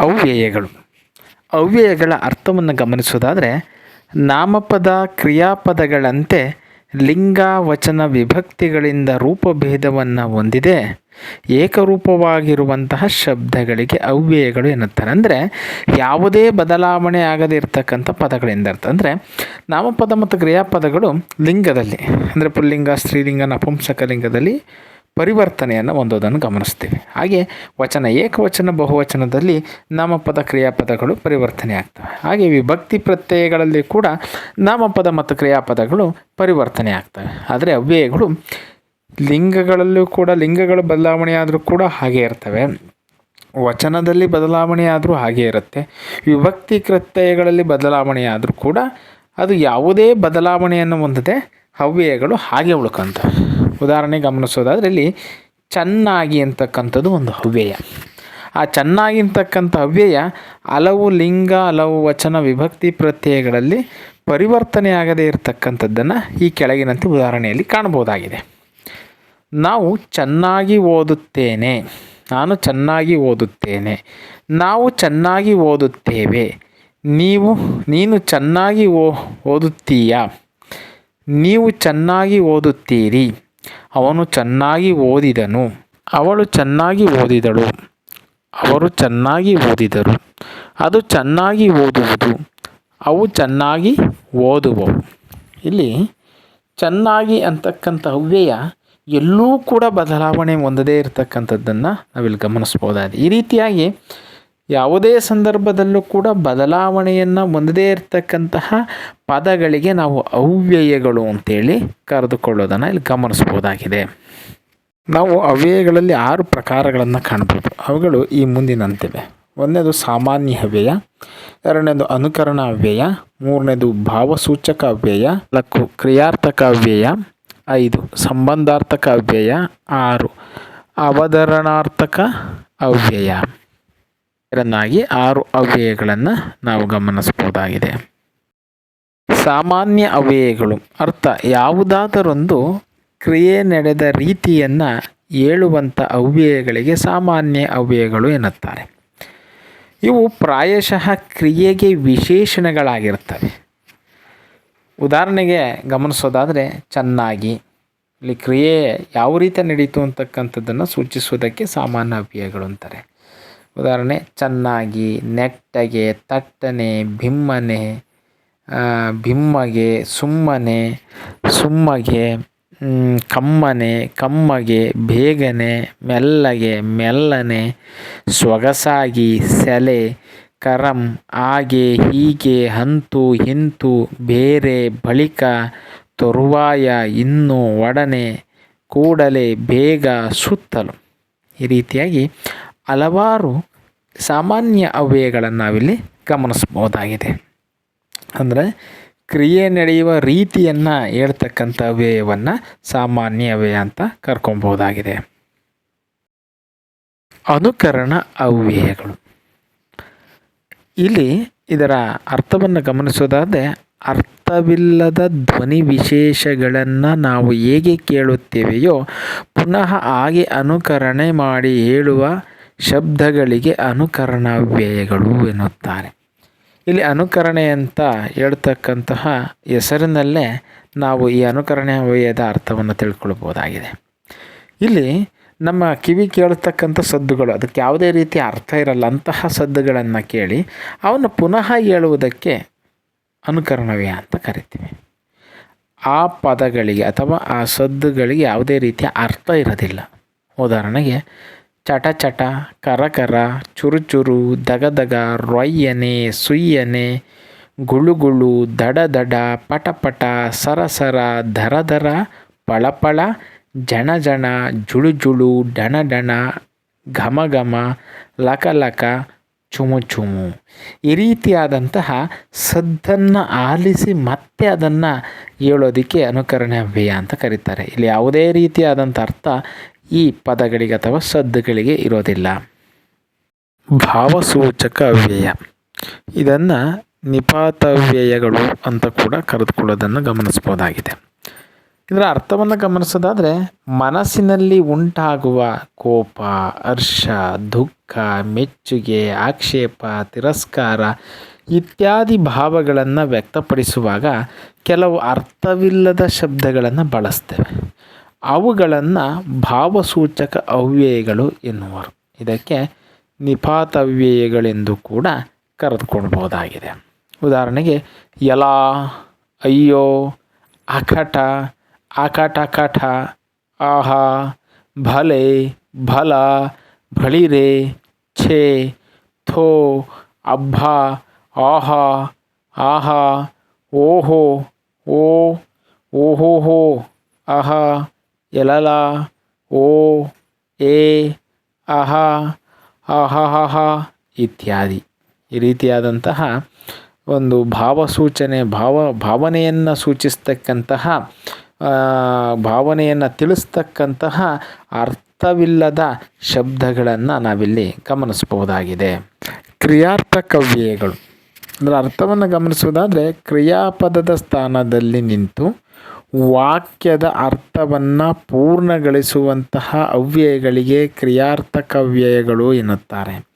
ಅವ್ಯಯಗಳು. ಅವ್ಯಯಗಳ ಅರ್ಥವನ್ನು ಗಮನಿಸೋದಾದರೆ ನಾಮಪದ ಕ್ರಿಯಾಪದಗಳಂತೆ ಲಿಂಗ ವಚನ ವಿಭಕ್ತಿಗಳಿಂದ ರೂಪಭೇದವನ್ನು ಹೊಂದಿದೆ. ಏಕರೂಪವಾಗಿರುವಂತಹ ಶಬ್ದಗಳಿಗೆ ಅವ್ಯಯಗಳು ಎನ್ನುತ್ತಾರೆ. ಅಂದರೆ ಯಾವುದೇ ಬದಲಾವಣೆ ಆಗದೇ ಇರತಕ್ಕಂಥ ಪದಗಳಿಂದ ಅರ್ಥ. ಅಂದರೆ ನಾಮಪದ ಮತ್ತು ಕ್ರಿಯಾಪದಗಳು ಲಿಂಗದಲ್ಲಿ. ಅಂದರೆ ಪುಲ್ಲಿಂಗ ಸ್ತ್ರೀಲಿಂಗ ನಪುಂಸಕ ಲಿಂಗದಲ್ಲಿ ಪರಿವರ್ತನೆಯನ್ನು ಹೊಂದೋದನ್ನು ಗಮನಿಸ್ತೇವೆ ಹಾಗೆ ವಚನ ಏಕವಚನ, ಬಹುವಚನದಲ್ಲಿ ನಾಮಪದ, ಕ್ರಿಯಾಪದಗಳು ಪರಿವರ್ತನೆ ಆಗ್ತವೆ. ಹಾಗೆ ವಿಭಕ್ತಿ ಪ್ರತ್ಯಯಗಳಲ್ಲಿ ಕೂಡ ನಾಮಪದ ಮತ್ತು ಕ್ರಿಯಾಪದಗಳು ಪರಿವರ್ತನೆ ಆಗ್ತವೆ. ಆದರೆ ಅವ್ಯಯಗಳು ಲಿಂಗಗಳಲ್ಲೂ ಕೂಡ, ಲಿಂಗಗಳು ಬದಲಾವಣೆ ಆದರೂ ಕೂಡ ಹಾಗೆ ಇರ್ತವೆ. ವಚನದಲ್ಲಿ ಬದಲಾವಣೆ ಆದರೂ ಹಾಗೆ ಇರುತ್ತೆ. ವಿಭಕ್ತಿ ಕೃತ್ಯಗಳಲ್ಲಿ ಬದಲಾವಣೆ ಆದರೂ ಕೂಡ ಅದು ಯಾವುದೇ ಬದಲಾವಣೆಯನ್ನು ಹೊಂದದೆ ಅವ್ಯಯಗಳು ಹಾಗೆ ಉಳ್ಕೊಂತವೆ. ಉದಾಹರಣೆ ಗಮನಿಸೋದಾದ್ರೆ ಇಲ್ಲಿ ಚೆನ್ನಾಗಿ ಅಂತಕ್ಕಂಥದ್ದು ಒಂದು ಹವ್ಯಯ. ಆ ಚೆನ್ನಾಗಿ ಅಂತಕ್ಕಂಥ ಹವ್ಯಯ ಹಲವು ಲಿಂಗ, ಹಲವು ವಚನ, ವಿಭಕ್ತಿ ಪ್ರತ್ಯಯಗಳಲ್ಲಿ ಪರಿವರ್ತನೆ ಆಗದೇ ಇರತಕ್ಕಂಥದ್ದನ್ನು ಈ ಕೆಳಗಿನಂತೆ ಉದಾಹರಣೆಯಲ್ಲಿ ಕಾಣಬಹುದಾಗಿದೆ. ನಾವು ಚೆನ್ನಾಗಿ ಓದುತ್ತೇನೆ, ನಾನು ಚೆನ್ನಾಗಿ ಓದುತ್ತೇನೆ, ನಾವು ಚೆನ್ನಾಗಿ ಓದುತ್ತೇವೆ, ನೀವು, ನೀನು ಚೆನ್ನಾಗಿ ಓ, ಓದುತ್ತೀಯಾ, ನೀವು ಚೆನ್ನಾಗಿ ಓದುತ್ತೀರಿ. ಅವನು ಚೆನ್ನಾಗಿ ಓದಿದನು. ಅವಳು ಚೆನ್ನಾಗಿ ಓದಿದಳು. ಅವರು ಚೆನ್ನಾಗಿ ಓದಿದರು. ಅದು ಚೆನ್ನಾಗಿ ಓದುವುದು. ಅವು ಚೆನ್ನಾಗಿ ಓದುವವು. ಇಲ್ಲಿ ಚೆನ್ನಾಗಿ ಅಂತಕ್ಕಂಥ ಅವ್ಯಯ ಎಲ್ಲೂ ಕೂಡ ಬದಲಾವಣೆ ಹೊಂದದೇ ಇರತಕ್ಕಂಥದ್ದನ್ನು ನಾವಿಲ್ಲಿ ಗಮನಿಸ್ಬೋದಾಗಿದೆ. ಈ ರೀತಿಯಾಗಿ ಯಾವುದೇ ಸಂದರ್ಭದಲ್ಲೂ ಕೂಡ ಬದಲಾವಣೆಯನ್ನು ಹೊಂದದೇ ಇರತಕ್ಕಂತಹ ಪದಗಳಿಗೆ ನಾವು ಅವ್ಯಯಗಳು ಅಂತೇಳಿ ಕರೆದುಕೊಳ್ಳೋದನ್ನು ಇಲ್ಲಿ ಗಮನಿಸ್ಬೋದಾಗಿದೆ ನಾವು ಅವ್ಯಯಗಳಲ್ಲಿ ಆರು ಪ್ರಕಾರಗಳನ್ನು ಕಾಣ್ಬೋದು. ಅವುಗಳು ಈ ಮುಂದಿನಂತಿವೆ. ಒಂದನೇದು ಸಾಮಾನ್ಯ ಅವ್ಯಯ, ಎರಡನೇದು ಅನುಕರಣ ಅವ್ಯಯ, ಮೂರನೇದು ಭಾವಸೂಚಕ ಅವ್ಯಯ, ನಾಲ್ಕು ಕ್ರಿಯಾರ್ಥಕ ಅವ್ಯಯ, ಐದು ಸಂಬಂಧಾರ್ಥಕ ಅವ್ಯಯ, ಆರು ಅವಧರಣಾರ್ಥಕ ಅವ್ಯಯ. ಇದನ್ನಾಗಿ ಆರು ಅವ್ಯಯಗಳನ್ನು ನಾವು ಗಮನಿಸ್ಬೋದಾಗಿದೆ ಸಾಮಾನ್ಯ ಅವ್ಯಯಗಳು ಅರ್ಥ ಯಾವುದಾದರೊಂದು ಕ್ರಿಯೆ ನಡೆದ ರೀತಿಯನ್ನು ಹೇಳುವಂಥ ಅವ್ಯಯಗಳಿಗೆ ಸಾಮಾನ್ಯ ಅವ್ಯಯಗಳು ಎನ್ನುತ್ತಾರೆ. ಇವು ಪ್ರಾಯಶಃ ಕ್ರಿಯೆಗೆ ವಿಶೇಷಣಗಳಾಗಿರ್ತವೆ ಉದಾಹರಣೆಗೆ ಗಮನಿಸೋದಾದರೆ ಚೆನ್ನಾಗಿ, ಇಲ್ಲಿ ಕ್ರಿಯೆ ಯಾವ ರೀತಿ ನಡೀತು ಅಂತಕ್ಕಂಥದ್ದನ್ನು ಸೂಚಿಸುವುದಕ್ಕೆ ಸಾಮಾನ್ಯ ಅವ್ಯಯಗಳು ಅಂತಾರೆ. ಉದಾಹರಣೆ, ಚೆನ್ನಾಗಿ, ನೆಟ್ಟಗೆ, ತಟ್ಟನೆ ಬಿಮ್ಮನೆ ಬಿಮ್ಮಗೆ ಸುಮ್ಮನೆ, ಸುಮ್ಮಗೆ ಕಮ್ಮನೆ, ಕಮ್ಮಗೆ, ಬೇಗನೆ, ಮೆಲ್ಲಗೆ, ಮೆಲ್ಲನೆ ಸೊಗಸಾಗಿ ಸೆಲೆ, ಕರಂ, ಹಾಗೆ, ಹೀಗೆ, ಅಂತು, ಇಂತು, ಬೇರೆ, ಬಳಿಕ, ತರುವಾಯ, ಇನ್ನು, ಒಡನೆ, ಕೂಡಲೇ, ಬೇಗ, ಸುತ್ತಲು. ಈ ರೀತಿಯಾಗಿ ಹಲವಾರು ಸಾಮಾನ್ಯ ಅವ್ಯಯಗಳನ್ನು ನಾವಿಲ್ಲಿ ಗಮನಿಸ್ಬೋದಾಗಿದೆ ಅಂದರೆ ಕ್ರಿಯೆ ನಡೆಯುವ ರೀತಿಯನ್ನು ಹೇಳ್ತಕ್ಕಂಥ ಅವ್ಯಯವನ್ನು ಸಾಮಾನ್ಯ ಅವ್ಯಯ ಅಂತ ಕರ್ಕೊಬೋದಾಗಿದೆ. ಅನುಕರಣ ಅವ್ಯಯಗಳು. ಇಲ್ಲಿ ಇದರ ಅರ್ಥವನ್ನು ಗಮನಿಸೋದಾದರೆ ಅರ್ಥವಿಲ್ಲದ ಧ್ವನಿ ವಿಶೇಷಗಳನ್ನು ನಾವು ಹೇಗೆ ಕೇಳುತ್ತೇವೆಯೋ ಪುನಃ ಹಾಗೆ ಅನುಕರಣೆ ಮಾಡಿ ಹೇಳುವ ಶಬ್ದಗಳಿಗೆ ಅನುಕರಣಾವ್ಯಯಗಳು ಎನ್ನುತ್ತಾರೆ. ಇಲ್ಲಿ ಅನುಕರಣೆ ಅಂತ ಹೇಳ್ತಕ್ಕಂತಹ ಹೆಸರಿನಲ್ಲೇ ನಾವು ಈ ಅನುಕರಣೆ ವ್ಯಯದ ಅರ್ಥವನ್ನು ತಿಳ್ಕೊಳ್ಬೋದಾಗಿದೆ. ಇಲ್ಲಿ ನಮ್ಮ ಕಿವಿ ಕೇಳ್ತಕ್ಕಂಥ ಸದ್ದುಗಳು, ಅದಕ್ಕೆ ಯಾವುದೇ ರೀತಿಯ ಅರ್ಥ ಇರಲ್ಲ, ಅಂತಹ ಸದ್ದುಗಳನ್ನು ಕೇಳಿ ಅವನ್ನು ಪುನಃ ಹೇಳುವುದಕ್ಕೆ ಅನುಕರಣವ್ಯಯ ಅಂತ ಕರಿತೀವಿ. ಆ ಪದಗಳಿಗೆ ಅಥವಾ ಆ ಸದ್ದುಗಳಿಗೆ ಯಾವುದೇ ರೀತಿಯ ಅರ್ಥ ಇರೋದಿಲ್ಲ. ಉದಾಹರಣೆಗೆ ಚಟ ಚಟ ಕರಕರ ಕರ, ಚುರು ಚುರು, ದಗ ದಗ, ರೊಯ್ಯನೆ, ಸುಯ್ಯನೆ, ಗುಳು ಗುಳು, ದಡ ದಡ, ಪಟ ಪಟ, ಸರ ಸರ ಧರ ಧರ ಪಳಪಳ ಪಳ, ಜಣ ಜಣ, ಜುಳು ಜುಳು, ಡಣ ಡಣ, ಘಮ ಘಮ, ಲಕ ಲಕ, ಚುಮು ಚುಮು. ಈ ರೀತಿಯಾದಂತಹ ಸದ್ದನ್ನು ಆಲಿಸಿ ಮತ್ತೆ ಅದನ್ನು ಹೇಳೋದಕ್ಕೆ ಅನುಕರಣೆ ಅವ್ಯಯ ಅಂತ ಕರೀತಾರೆ. ಇಲ್ಲಿ ಯಾವುದೇ ರೀತಿಯಾದಂಥ ಅರ್ಥ ಈ ಪದಗಳಿಗೆ ಅಥವಾ ಸದ್ದುಗಳಿಗೆ ಇರೋದಿಲ್ಲ. ಭಾವಸೂಚಕ ಅವ್ಯಯ. ಇದನ್ನು ನಿಪಾತವ್ಯಯಗಳು ಅಂತ ಕೂಡ ಕರೆದುಕೊಳ್ಳೋದನ್ನು ಗಮನಿಸ್ಬೋದಾಗಿದೆ ಇದರ ಅರ್ಥವನ್ನು ಗಮನಿಸೋದಾದರೆ, ಮನಸ್ಸಿನಲ್ಲಿ ಉಂಟಾಗುವ ಕೋಪ, ಹರ್ಷ, ದುಃಖ, ಮೆಚ್ಚುಗೆ, ಆಕ್ಷೇಪ, ತಿರಸ್ಕಾರ ಇತ್ಯಾದಿ ಭಾವಗಳನ್ನು ವ್ಯಕ್ತಪಡಿಸುವಾಗ ಕೆಲವು ಅರ್ಥವಿಲ್ಲದ ಶಬ್ದಗಳನ್ನು ಬಳಸ್ತೇವೆ. ಅವುಗಳನ್ನು ಭಾವಸೂಚಕ ಅವ್ಯಯಗಳು ಎನ್ನುವರು. ಇದಕ್ಕೆ ನಿಪಾತವ್ಯಯಗಳೆಂದು ಕೂಡ ಕರೆದುಕೊಳ್ಬೋದಾಗಿದೆ ಉದಾಹರಣೆಗೆ ಎಲ ಅಯ್ಯೋ, ಅಖಟ ಅಕಟ ಕಠ ಆಹಾ, ಭಲೆ, ಭಲ, ಭಳಿರೆ, ಛೇ, ಥೋ ಅಬ್ಬ ಆಹಾ ಆಹಾ, ಓಹೋ, ಓ, ಓಹೋಹೋ ಆಹಾ ಎಲಲ ಓ ಏ ಅಹ, ಅಹಹಹ ಇತ್ಯಾದಿ. ಈ ರೀತಿಯಾದಂತಹ ಒಂದು ಭಾವಸೂಚನೆ, ಭಾವ, ಭಾವನೆಯನ್ನು ಸೂಚಿಸ್ತಕ್ಕಂತಹ ಭಾವನೆಯನ್ನು ತಿಳಿಸ್ತಕ್ಕಂತಹ ಅರ್ಥವಿಲ್ಲದ ಶಬ್ದಗಳನ್ನು ನಾವಿಲ್ಲಿ ಗಮನಿಸ್ಬೋದಾಗಿದೆ ಕ್ರಿಯಾರ್ಥಕವ್ಯಯಗಳು ಅಂದರೆ ಅರ್ಥವನ್ನು ಗಮನಿಸುವುದಾದರೆ ಕ್ರಿಯಾಪದದ ಸ್ಥಾನದಲ್ಲಿ ನಿಂತು ವಾಕ್ಯದ ಅರ್ಥವನ್ನು ಪೂರ್ಣಗೊಳಿಸುವಂತಹ ಅವ್ಯಯಗಳಿಗೆ ಕ್ರಿಯಾರ್ಥಕ ಕ್ರಿಯಾರ್ಥಕವ್ಯಯಗಳು ಎನ್ನುತ್ತಾರೆ.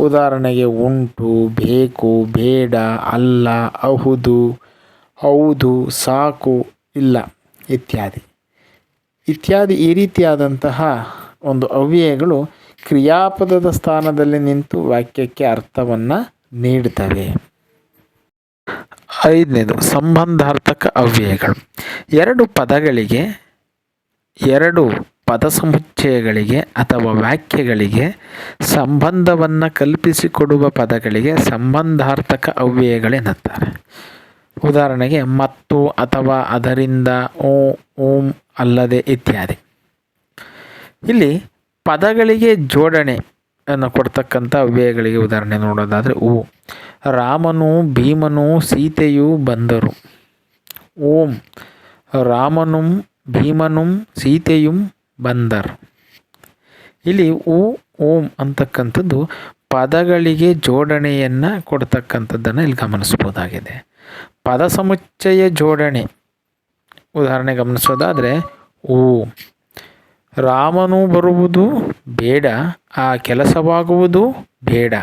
ಉದಾಹರಣೆಗೆ ಉಂಟು, ಬೇಕು, ಬೇಡ, ಅಲ್ಲ, ಅಹುದು, ಹೌದು, ಸಾಕು, ಇಲ್ಲ ಇತ್ಯಾದಿ. ಇತ್ಯಾದಿ ಈ ರೀತಿಯಾದಂತಹ ಒಂದು ಅವ್ಯಯಗಳು ಕ್ರಿಯಾಪದದ ಸ್ಥಾನದಲ್ಲಿ ನಿಂತು ವಾಕ್ಯಕ್ಕೆ ಅರ್ಥವನ್ನು ನೀಡ್ತವೆ. ಐದನೇದು, ಸಂಬಂಧಾರ್ಥಕ ಅವ್ಯಯಗಳು. ಎರಡು ಪದಗಳಿಗೆ, ಎರಡು ಪದ ಸಮುಚ್ಚಯಗಳಿಗೆ ಅಥವಾ ವಾಕ್ಯಗಳಿಗೆ ಸಂಬಂಧವನ್ನು ಕಲ್ಪಿಸಿಕೊಡುವ ಪದಗಳಿಗೆ ಸಂಬಂಧಾರ್ಥಕ ಅವ್ಯಯಗಳೆನ್ನುತ್ತಾರೆ ಉದಾಹರಣೆಗೆ, ಮತ್ತು ಅಥವಾ ಅದರಿಂದ ಓ, ಓಂ, ಅಲ್ಲದೆ ಇತ್ಯಾದಿ. ಇಲ್ಲಿ ಪದಗಳಿಗೆ ಜೋಡಣೆ ಅನ್ನು ಕೊಡ್ತಕ್ಕಂಥ ಅವ್ಯಯಗಳಿಗೆ ಉದಾಹರಣೆ ನೋಡೋದಾದರೆ ಓ ರಾಮನು ಭೀಮನು ಸೀತೆಯು ಬಂದರು. ಓಂ. ರಾಮನು ಭೀಮನು ಸೀತೆಯು ಬಂದರು. ಇಲ್ಲಿ ಓ ಓಂ ಅಂತಕ್ಕಂಥದ್ದು ಪದಗಳಿಗೆ ಜೋಡಣೆಯನ್ನು ಕೊಡ್ತಕ್ಕಂಥದ್ದನ್ನು ಇಲ್ಲಿ ಗಮನಿಸ್ಬೋದಾಗಿದೆ. ಪದ ಸಮುಚ್ಚಯ ಜೋಡಣೆ. ಉದಾಹರಣೆ ಗಮನಿಸೋದಾದರೆ ಓ. ರಾಮನು ಬರುವುದು ಬೇಡ, ಆ ಕೆಲಸವಾಗುವುದು ಬೇಡ.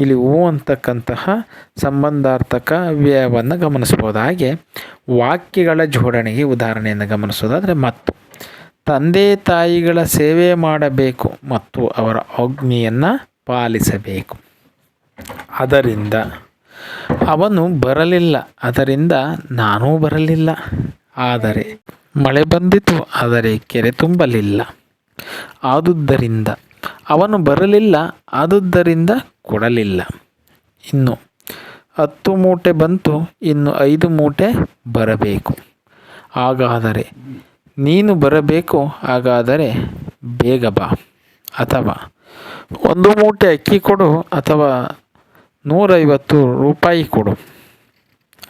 ಇಲ್ಲಿ ಹೂ ಅಂತಕ್ಕಂತಹ ಸಂಬಂಧಾರ್ಥಕ ವ್ಯಯವನ್ನು ಗಮನಿಸ್ಬೋದು. ಹಾಗೆ ವಾಕ್ಯಗಳ ಜೋಡಣೆಗೆ ಉದಾಹರಣೆಯನ್ನು ಗಮನಿಸೋದಾದರೆ, ಮತ್ತು ತಂದೆ ತಾಯಿಗಳ ಸೇವೆ ಮಾಡಬೇಕು ಮತ್ತು ಅವರ ಅಗ್ನಿಯನ್ನು ಪಾಲಿಸಬೇಕು. ಅದರಿಂದ ಅವನು ಬರಲಿಲ್ಲ, ಅದರಿಂದ ನಾನೂ ಬರಲಿಲ್ಲ. ಆದರೆ ಮಳೆ ಬಂದಿತು, ಆದರೆ ಕೆರೆ ತುಂಬಲಿಲ್ಲ. ಆದುದ್ದರಿಂದ ಅವನು ಬರಲಿಲ್ಲ, ಆದುದ್ದರಿಂದ ಕೊಡಲಿಲ್ಲ. ಇನ್ನು ಹತ್ತು ಮೂಟೆ ಬಂತು, ಇನ್ನು ಐದು ಮೂಟೆ ಬರಬೇಕು. ಹಾಗಾದರೆ ನೀನು ಬರಬೇಕು, ಹಾಗಾದರೆ ಬೇಗ ಬಾ. ಅಥವಾ ಒಂದು ಮೂಟೆ ಅಕ್ಕಿ ಕೊಡು, ಅಥವಾ ನೂರೈವತ್ತು ರೂಪಾಯಿ ಕೊಡು.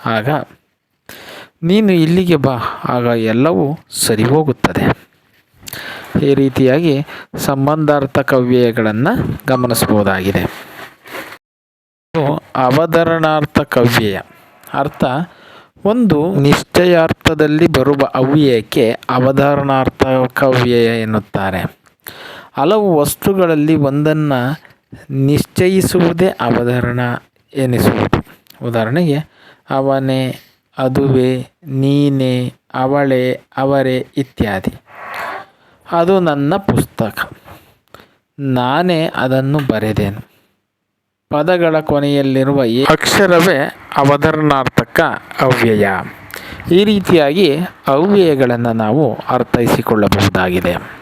ಆಗ ನೀನು ಇಲ್ಲಿಗೆ ಬಾ, ಆಗ ಎಲ್ಲವೂ ಸರಿ ಹೋಗುತ್ತದೆ ಈ ರೀತಿಯಾಗಿ ಸಂಬಂಧಾರ್ಥ ಕವ್ಯಗಳನ್ನು ಗಮನಿಸಬಹುದಾಗಿದೆ. ಅವಧರಣಾರ್ಥ ಕವ್ಯಯ. ಅರ್ಥ, ಒಂದು ನಿಶ್ಚಯಾರ್ಥದಲ್ಲಿ ಬರುವ ಅವ್ಯಯಕ್ಕೆ ಅವಧಾರಣಾರ್ಥ ಕವ್ಯಯ ಎನ್ನುತ್ತಾರೆ. ಹಲವು ವಸ್ತುಗಳಲ್ಲಿ ಒಂದನ್ನು ನಿಶ್ಚಯಿಸುವುದೇ ಅವಧಾರಣ ಎನಿಸುವುದು. ಉದಾಹರಣೆಗೆ, ಅವನೇ ಅದುವೇ ನೀನೇ, ಅವಳೆ, ಅವರೇ ಇತ್ಯಾದಿ. ಅದು ನನ್ನ ಪುಸ್ತಕ. ನಾನೇ ಅದನ್ನು ಬರೆದೆನು. ಪದಗಳ ಕೊನೆಯಲ್ಲಿರುವ ಅಕ್ಷರವೇ ಅವಧರಣಾರ್ಥಕ ಅವ್ಯಯ. ಈ ರೀತಿಯಾಗಿ ಅವ್ಯಯಗಳನ್ನು ನಾವು ಅರ್ಥೈಸಿಕೊಳ್ಳಬಹುದಾಗಿದೆ.